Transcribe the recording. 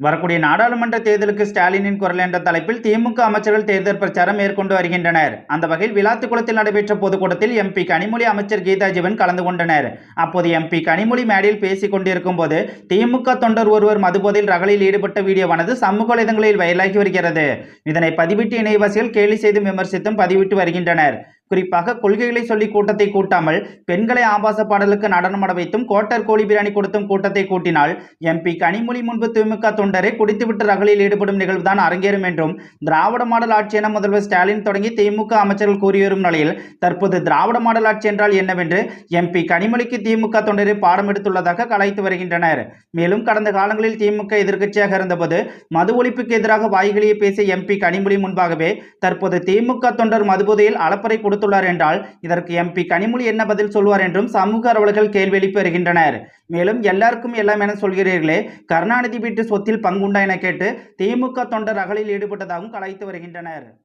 வரக்கூடிய நாடாளுமன்ற தேர்தலுக்கு ஸ்டாலினின் குரல் என்ற தலைப்பில் திமுக அமைச்சர்கள் தேர்தல் பிரச்சாரம் மேற்கொண்டு வருகின்றனர். அந்த வகையில் விளாத்துக்குளத்தில் நடைபெற்ற பொதுக்கூட்டத்தில் எம்பி கனிமொழி அமைச்சர் கீதா ஜீவன் கலந்து கொண்டனர். அப்போது எம்பி கனிமொழி மேடையில் பேசிக் கொண்டிருக்கும் போது திமுக தொண்டர் ஒருவர் மதுபோதையில் ரகளில் ஈடுபட்ட வீடியோவானது சமூக வலைதளங்களில் வைரலாகி வருகிறது. இதனை பதிவிட்டு இணையவாசிகள் கேலி செய்தும் விமர்சித்தும் பதிவிட்டு வருகின்றனர். குறிப்பாக கொள்கைகளை சொல்லி கூட்டத்தை கூட்டாமல் பெண்களை ஆபாச பாடலுக்கு நடனமட வைத்தும் கோட்டர் கோழி பிரியாணி கொடுத்தும் கூட்டத்தை கூட்டினால் எம்பி கனிமொழி முன்பு திமுக தொண்டரை குடித்துவிட்டு ரகளில் ஈடுபடும் நிகழ்வுதான் அரங்கேறும் என்றும் திராவிட மாடல் ஆட்சி என முதல்வர் ஸ்டாலின் தொடங்கி திமுக அமைச்சர்கள் கூறி வரும் நிலையில் தற்போது திராவிட மாடல் ஆட்சி என்றால் என்னவென்று எம்பி கனிமொழிக்கு திமுக தொண்டரை பாடம் எடுத்துள்ளதாக கலாய்த்து வருகின்றனர். மேலும் கடந்த காலங்களில் திமுக எதிர்க்கட்சியாக இருந்தபோது மது ஒழிப்புக்கு எதிராக வாய்களையே பேசிய எம்பி கனிமொழி முன்பாகவே தற்போது திமுக தொண்டர் மதுபோதையில் அளப்பறை கொடுத்துள்ளார் என்றால் இதற்கு எம்பி கனிமொழி என்ன பதில் சொல்வார் என்றும் சமூக அலுவலர்கள் கேள்வி எழுப்பி வருகின்றனர் மேலும் எல்லாருக்கும் எல்லாம் என சொல்கிறீர்களே கருணாநிதி வீட்டு சொத்தில் பங்குண்டா என கேட்டு திமுக தொண்டர் அகலில் ஈடுபட்டதாகவும் கலாய்த்து வருகின்றனர்.